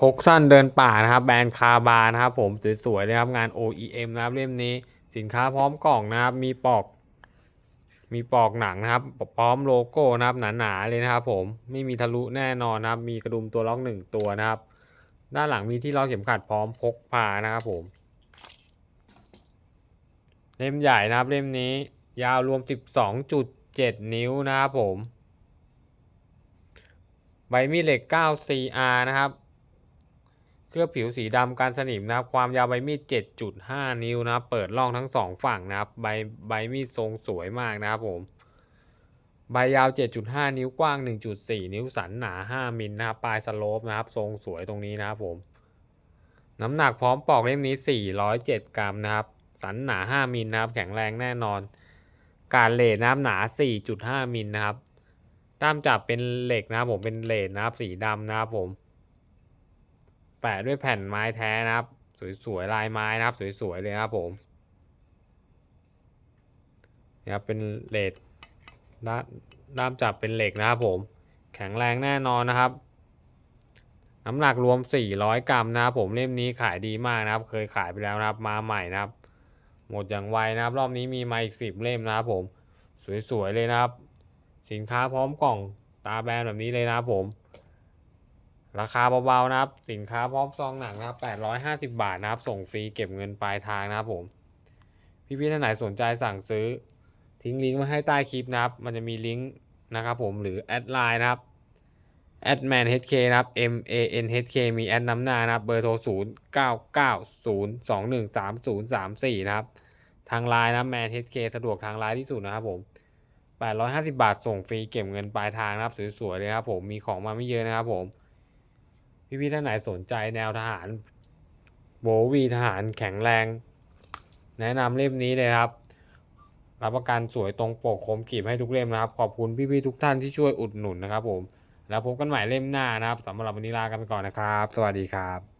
พกสั้นเดินป่านะครับ แบรนด์คาบานะครับ ผมสวยๆเลยครับงาน OEM นะครับเล่มนี้สินค้าพร้อมกล่องนะครับ มีปอก มีปอกหนังนะครับพร้อมโลโก้นะครับหนาๆเลยนะครับ ผมไม่มีทะลุแน่นอนนะครับ มีกระดุมตัวล็อกหนึ่งตัวนะครับ ด้านหลังมีที่ล็อกเข็มขัดพร้อมพกพานะครับ ผม เล่มใหญ่นะครับเล่มนี้ ยาวรวม 12.7 นิ้วนะครับผมใบมีดเหล็ก 9 CR นะครับ เคลือบผิวสีดำการสนิมนะครับ ความยาวใบมีด 7.5 นิ้วนะครับ เปิดร่องทั้งสองฝั่งนะครับ ใบใบมีดทรงสวยมากนะครับผม ใบยาว 7.5 นิ้วกว้าง 1.4 นิ้วสันหนา 5มิลนะครับ ปลายสโลปนะครับ ทรงสวยตรงนี้นะครับผม น้ำหนักพร้อมปอกเล่มนี้ 407 กรัมนะครับ สันหนา 5มิลนะครับ แข็งแรงแน่นอน การเลทนะครับหนา 4.5 มิลนะครับด้ามจับเป็นเหล็กนะครับผมเป็นเลทนะครับ สีดำนะครับผม แปะด้วยแผ่นไม้แท้นะครับ สวยๆลายไม้นะครับ สวยๆเลยนะครับผมนะครับเป็นเลทด้ามด้ามจับเป็นเหล็กนะครับผม แข็งแรงแน่นอนนะครับ น้ำหนักรวม 400 กรัมนะครับผมเล่มนี้ขายดีมากนะครับ เคยขายไปแล้วนะครับ มาใหม่นะครับ หมดอย่างไวนะครับ รอบนี้มีมาอีก 10 เล่มนะครับผม สวยๆเลยนะครับ สินค้าพร้อมกล่องตาแบรนด์แบบนี้เลยนะครับผม ราคาเบาๆนะครับ สินค้าพร้อมซองหนังนะครับ850บาทนะครับ ส่งฟรีเก็บเงินปลายทางนะครับผม พี่ๆท่านไหนสนใจสั่งซื้อ ทิ้งลิงก์ไว้ให้ใต้คลิปนะครับ มันจะมีลิงก์นะครับผมหรือแอดไลน์นะครับแอดแมน HK นะครับ M A N H K มีแอดน้ำหน้านะครับ เบอร์โทร0 9 9 0 2 1 3 0 3 4นะครับ ทางไลน์นะแมน HK สะดวกทางไลน์ที่สุดนะครับผม850บาทส่งฟรีเก็บเงินปลายทางนะครับ สวยๆเลยครับผมมีของมาไม่เยอะนะครับผม พี่ๆท่านไหนสนใจแนวทหารโบวีทหารแข็งแรง แนะนำเล่มนี้เลยครับ รับประกันสวยตรงปกคมกีบให้ทุกเล่มนะครับ ขอบคุณพี่ๆทุกท่านที่ช่วยอุดหนุนนะครับผม แล้วพบกันใหม่เล่มหน้านะครับสำหรับวันนี้ลากันไปก่อนนะครับ สวัสดีครับ